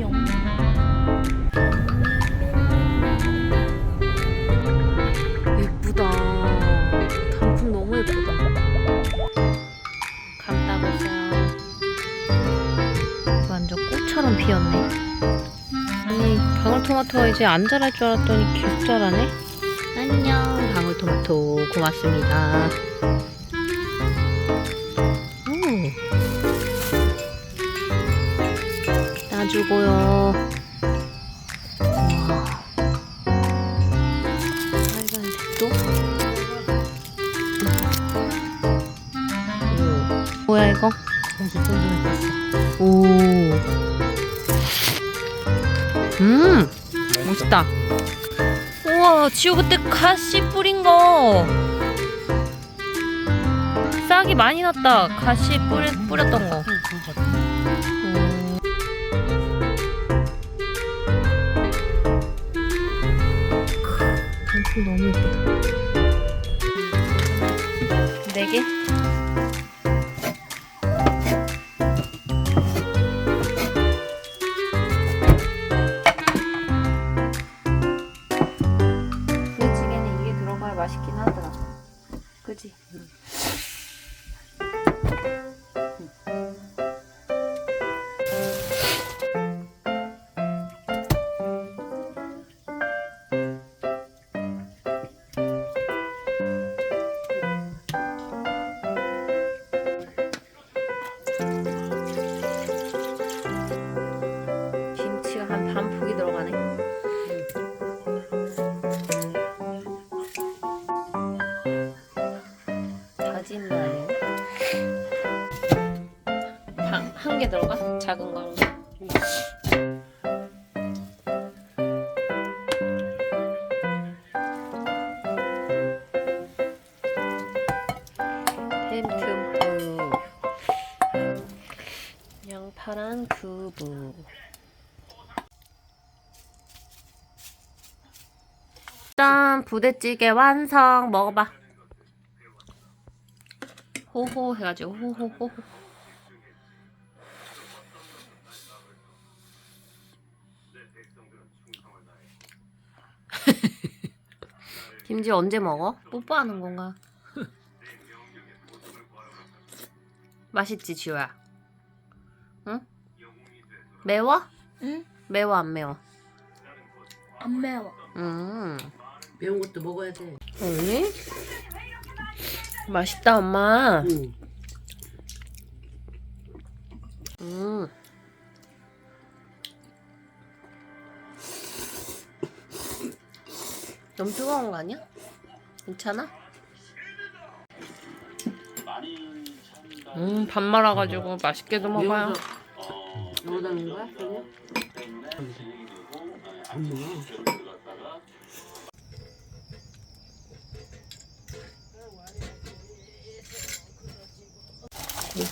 안녕. 예쁘다. 단풍 너무 예쁘다. 감 따봤어요. 완전 꽃처럼 피었네. 아니 방울토마토가 이제 안 자랄 줄 알았더니 계속 자라네. 안녕 방울토마토 고맙습니다. 주고요. 빨간색도. 오. 뭐야 이거? 오. 음, 멋있다. 우와, 지호 그때 가시 뿌린 거. 싹이 많이 났다. 가시 뿌리, 뿌렸던 거. 너무 예쁘다. 네 개? 다진 마늘 한개 들어가? 작은 걸로? 햄 듬뿍 양파랑 두부. 일단 부대찌개 완성. 먹어봐 호호 해가지고 호호호 김지 언제 먹어? 뽀뽀하는 건가? 맛있지 지호야? 응? 매워? 응? 매워 안 매워? 안 매워. 음. 매운 것도 먹어야 돼. 언니? 맛있다 엄마 응. 음. 너무 뜨거운 거 아니야? 괜찮아? 음, 밥 말아가지고 맛있게도 먹어요. 여기다 넣은 거야? 그냥? 안 먹어.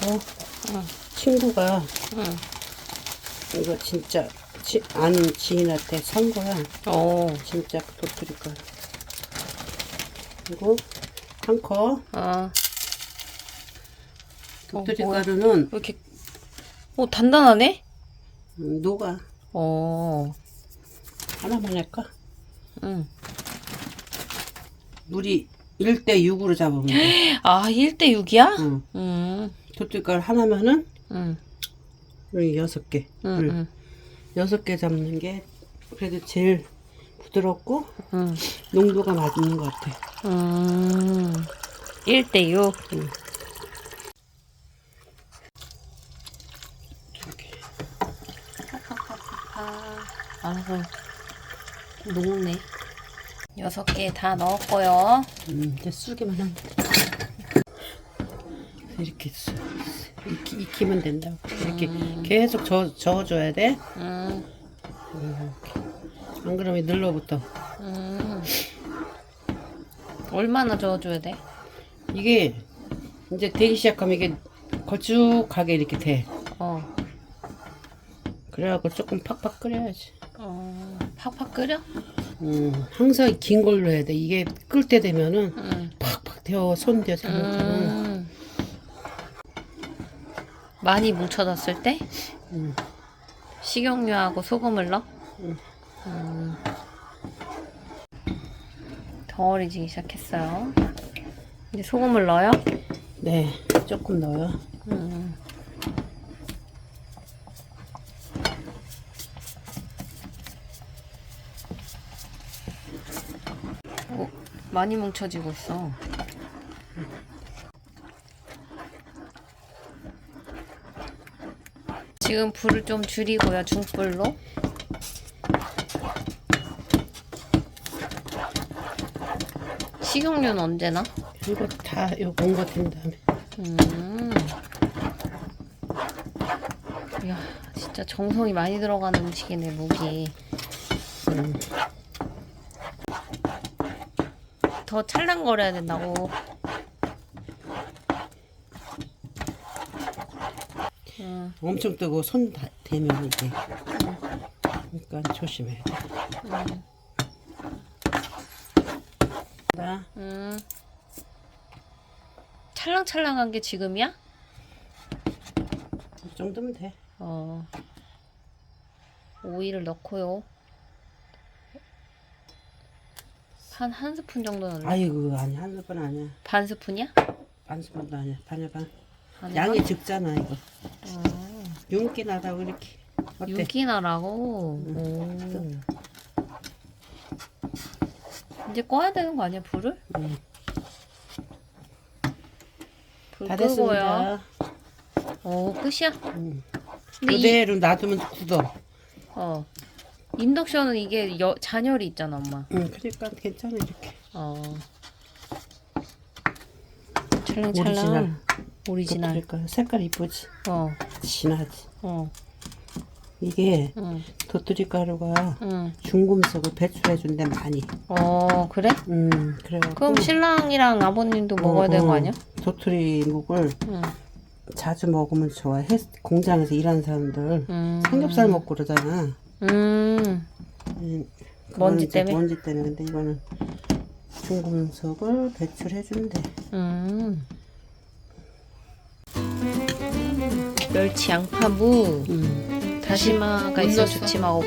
이거 친구가 응. 이거 진짜 지, 아는 지인한테 산 거야. 오, 진짜 도토리 거. 그리고 한 컵. 아, 도토리 어? 가루는 왜 이렇게, 오, 단단하네? 음, 녹아. 어, 하나만 할까? 응. 물이 1대 6으로 잡으면 돼. 아, 1대 6이야? 응. 응, 도토리 가루 하나면은 응, 여기 여섯 개. 응, 물. 응, 여섯 개 잡는 게 그래도 제일 부드럽고 응. 농도가 맞는 것 같아. 음, 1대 6. 응. 아, 녹네. 여섯 개 다 넣었고요. 음, 이제 쑥기만 하면 돼. 이렇게 쑥- 익히, 익히면 된다고. 이렇게 계속 저, 저어줘야 돼. 음, 안 그러면 늘러붙어. 음. 얼마나 저어줘야 돼? 이게 이제 되기 시작하면 이게 걸쭉하게 이렇게 돼. 어, 그래갖고 조금 팍팍 끓여야지. 어, 팍팍 끓여? 음, 항상 긴 걸로 해야 돼. 이게 끓 때 되면은 음. 팍팍 데워 손대어 잘못하면 음. 많이 뭉쳐졌을 때? 음. 식용유하고 소금을 넣어? 응. 음. 덩어리지기 시작했어요. 이제 소금을 넣어요? 네, 조금 넣어요. 음. 오, 많이 뭉쳐지고 있어. 지금 불을 좀 줄이고요, 중불로. 식용유는 언제나? 이거 다 요거 온거 된 다음에. 음. 이야, 진짜 정성이 많이 들어가는 음식이네, 무기. 음. 더 찰랑거려야 된다고. 엄청 뜨고 손 다, 대면 이게. 그러니까 조심해야 돼. 음, 나 음. 찰랑찰랑한 게 지금이야? 이 정도면 돼. 어. 오이를 넣고요. 한 한 스푼 정도 넣네. 아이고 아니 한 스푼 아니야. 반 스푼이야? 반 스푼도 아니야. 반에 반. 반에 양이 반? 적잖아 이거. 어. 윤기 나다고 이렇게. 어때? 윤기나라고. 오. 이제 꺼야 되는 거 아니야 불을? 응. 불 다 끄고요. 됐습니다. 오 끝이야? 응. 근데 이, 그대로 놔두면 굳어. 어 인덕션은 이게 여, 잔열이 있잖아 엄마. 응, 그러니까 괜찮아 이렇게. 어. 찰랑찰랑. 오리지널. 그러니까 색깔 이쁘지. 어. 진하지. 어. 이게 응. 도토리 가루가 응. 중금속을 배출해 준대 많이. 어 그래? 음, 그래. 그럼 신랑이랑 아버님도 먹어야 되는 거 아니야? 도토리 묵을 응. 자주 먹으면 좋아. 해, 공장에서 일하는 사람들 음. 삼겹살 먹고 그러잖아. 음. 음, 먼지 때문에? 먼지 때문에. 근데 이거는 중금속을 배출해 준대. 음. 멸치 양파 무 음. 다시마가 눌렀어. 좋지만 없.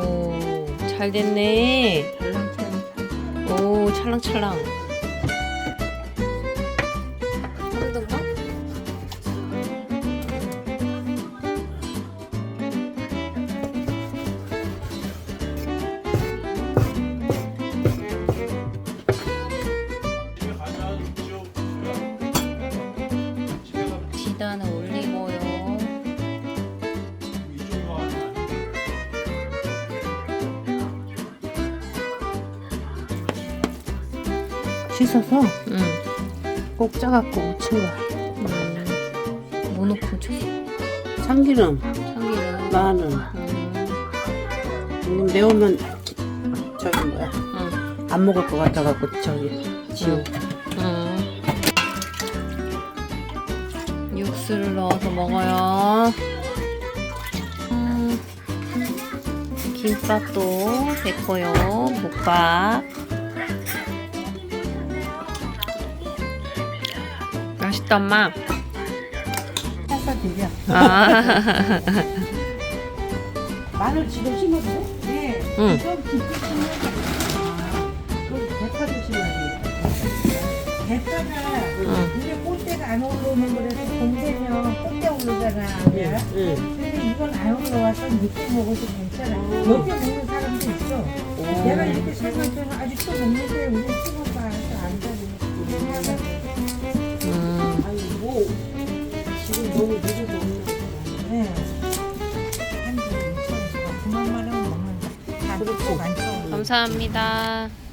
오, 잘 됐네. 오, 찰랑찰랑. 씻어서 응. 꼭 짜갖고 묻힌 거야. 음. 뭐 넣고 쳤어? 참기름, 참기름. 마늘. 음. 음, 매우면 저기 뭐야 응. 안 먹을 것 같아갖고 저기 지우. 음. 육수를 넣어서 먹어요. 음. 김밥도 됐고요. 묵밥. 맛있다, 엄마. 살살 비벼. 아, 마늘 지금 돼? 네. 응. 좀 깊게 심어야 돼. 그럼 대파 조심하지. 대파가 응. 이게 꽃대가 안 올라오는 거라서 봄 되면 꽃대 오르잖아. 응. 응. 근데 이건 안 올라와서 늦게 먹어도 괜찮아. 늦게 먹는 감사합니다.